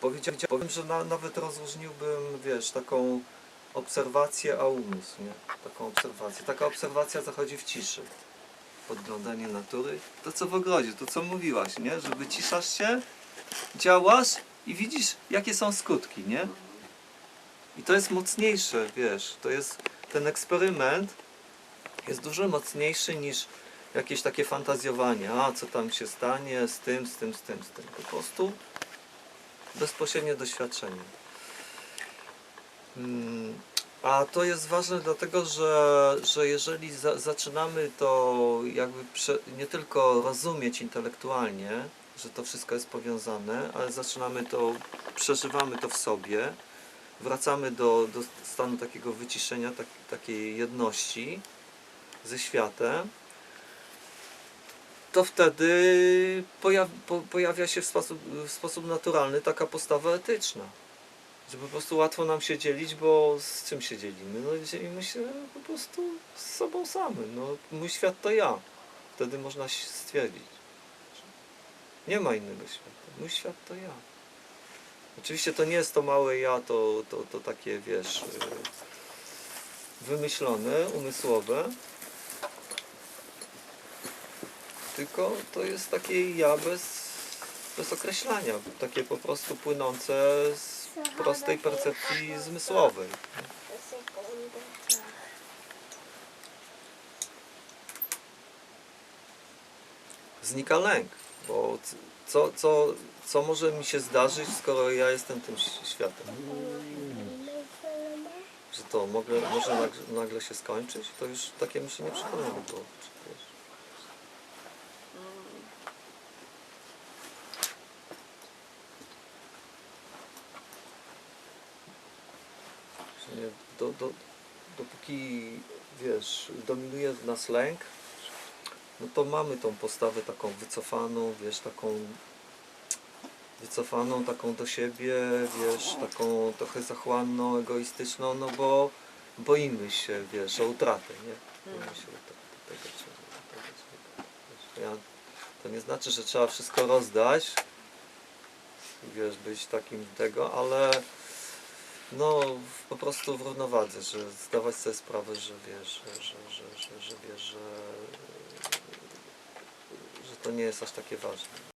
Powiedział, powiem, że na, nawet rozróżniłbym, wiesz, taką obserwację, a umysł, nie? Taką obserwację. Taka obserwacja zachodzi w ciszy. Podglądanie natury. To co w ogrodzie, to co mówiłaś, nie? Że wyciszasz się, działasz i widzisz, jakie są skutki, nie? I to jest mocniejsze, wiesz, to jest ten eksperyment jest dużo mocniejszy niż jakieś takie fantazjowanie, a co tam się stanie z tym, z tym, z tym, z tym. Po prostu bezpośrednie doświadczenie. Mm, A to jest ważne dlatego, że, że jeżeli za, zaczynamy to jakby prze, nie tylko rozumieć intelektualnie, że to wszystko jest powiązane, ale zaczynamy to, przeżywamy to w sobie, wracamy do, do stanu takiego wyciszenia, tak, takiej jedności ze światem, to wtedy pojaw, po, pojawia się w sposób, w sposób naturalny taka postawa etyczna. Że po prostu łatwo nam się dzielić, bo z czym się dzielimy? No dzielimy się po prostu z sobą samym. No, mój świat to ja. Wtedy można stwierdzić. Nie ma innego świata. Mój świat to ja. Oczywiście to nie jest to małe ja, to, to, to takie, wiesz, wymyślone, umysłowe, tylko to jest takie ja bez, bez określania, takie po prostu płynące z prostej percepcji zmysłowej. Znika lęk, bo co, co, co może mi się zdarzyć, skoro ja jestem tym światem? Że to mogę, może nagle, nagle się skończyć? To już takie myślenie przychodzi do głowy. Do, do, dopóki, wiesz, dominuje w nas lęk, no to mamy tą postawę taką wycofaną, wiesz, taką wycofaną, taką do siebie, wiesz, taką trochę zachłanną, egoistyczną, no bo boimy się, wiesz, o utratę, nie? Boimy się utraty tego, czego- tego, czego- wiesz, ja, to nie znaczy, że trzeba wszystko rozdać, wiesz, być takim tego, ale no po prostu w równowadze, że zdawać sobie sprawę, że wiesz, że, że, że, że, że wiesz, że, że to nie jest aż takie ważne.